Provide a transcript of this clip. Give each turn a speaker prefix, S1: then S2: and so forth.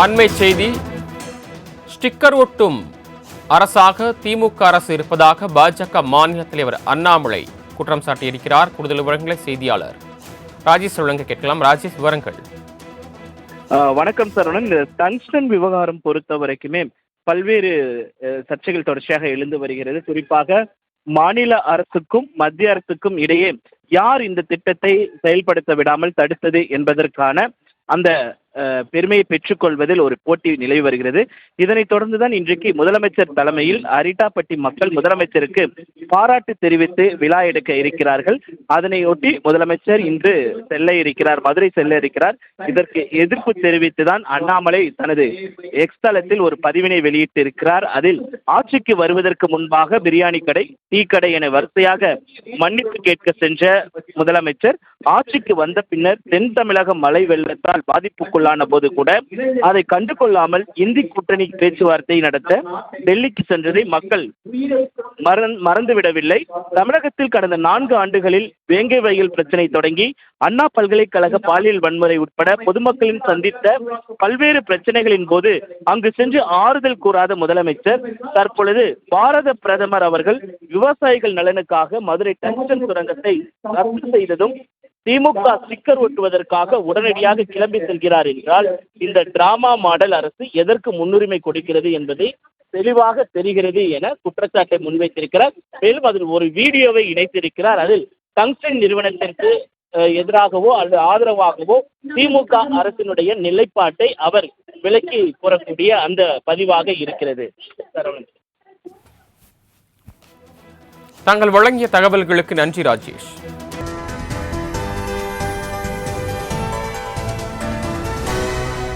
S1: அண்மை செய்தி. ஸ்டிக்கர் ஒட்டும். அரசாக திமுக அரசு இருப்பதாக பாஜக மாநில தலைவர் அண்ணாமலை குற்றம் சாட்டியிருக்கிறார். கூடுதல் விவரங்களை செய்தியாளர் ராஜேஷ் வழங்க கேட்கலாம். ராஜேஷ் விவரங்கள்.
S2: வணக்கம் சரவணன் இந்த டங்ஸ்டன் விவகாரம் பொறுத்த வரைக்குமே பல்வேறு சர்ச்சைகள் தொடர்ச்சியாக எழுந்து வருகிறது. குறிப்பாக மாநில அரசுக்கும் மத்திய அரசுக்கும் இடையே யார் இந்த திட்டத்தை செயல்படுத்த விடாமல் தடுத்தது என்பதற்கான அந்த பெருமையை பெற்றுக்கொள்வதில் ஒரு போட்டி நிலவி வருகிறது. இதனைத் தொடர்ந்துதான் இன்றைக்கு முதலமைச்சர் தலைமையில் அரிட்டாப்பட்டி மக்கள் முதலமைச்சருக்கு பாராட்டு தெரிவித்து விழா எடுக்க இருக்கிறார்கள். அதனையொட்டி முதலமைச்சர் இன்று செல்ல இருக்கிறார் மதுரை செல்ல இருக்கிறார். இதற்கு எதிர்ப்பு தெரிவித்து தான் அண்ணாமலை தனது எக்ஸ் தளத்தில் ஒரு பதிவினை வெளியிட்டு இருக்கிறார் அதில் ஆட்சிக்கு வருவதற்கு முன்பாக பிரியாணி கடை டீ கடை என வரிசையாக மன்னிப்பு கேட்க சென்ற முதலமைச்சர் ஆட்சிக்கு வந்த பின்னர் தென் தமிழக மழை வெள்ளத்தால் பாதிப்புக்குள்ளான போது கூட அதை கண்டு கொள்ளாமல் இந்தி கூட்டணி பேச்சுவார்த்தை நடத்த டெல்லிக்கு சென்றதை மக்கள் மறந்துவிடவில்லை. தமிழகத்தில் கடந்த நான்கு ஆண்டுகளில் வேங்கை வயல் பிரச்சனை தொடங்கி அண்ணா பல்கலைக்கழக பாலியல் வன்முறை உட்பட பொதுமக்களின் சந்தித்த பல்வேறு பிரச்சனைகளின் போது அங்கு சென்று ஆறுதல் கூறாத முதலமைச்சர் தற்பொழுது பாரத பிரதமர் அவர்கள் விவசாயிகள் நலனுக்காக மதுரை டங்ஸ்டன் சுரங்கத்தை ரத்து செய்ததும் திமுக ஸ்டிக்கர் ஒட்டுவதற்காக உடனடியாக கிளம்பி செல்கிறார் என்றால் இந்த டிராமா மாடல் அரசு எதற்கு முன்னுரிமை கொடுக்கிறது என்பதை தெளிவாக தெரிகிறது என குற்றச்சாட்டை முன்வைத்திருக்கிறார். மேலும் அதில் ஒரு வீடியோவை இணைத்திருக்கிறார். அதில் டங்ஸ்டன் நிறுவனத்திற்கு எதிராகவோ அல்லது ஆதரவாகவோ திமுக அரசினுடைய நிலைப்பாட்டை அவர் விலக்கி கூறக்கூடிய அந்த பதிவாக இருக்கிறது. சரவணன்.
S1: தாங்கள் வழங்கிய தகவல்களுக்கு நன்றி ராஜேஷ்.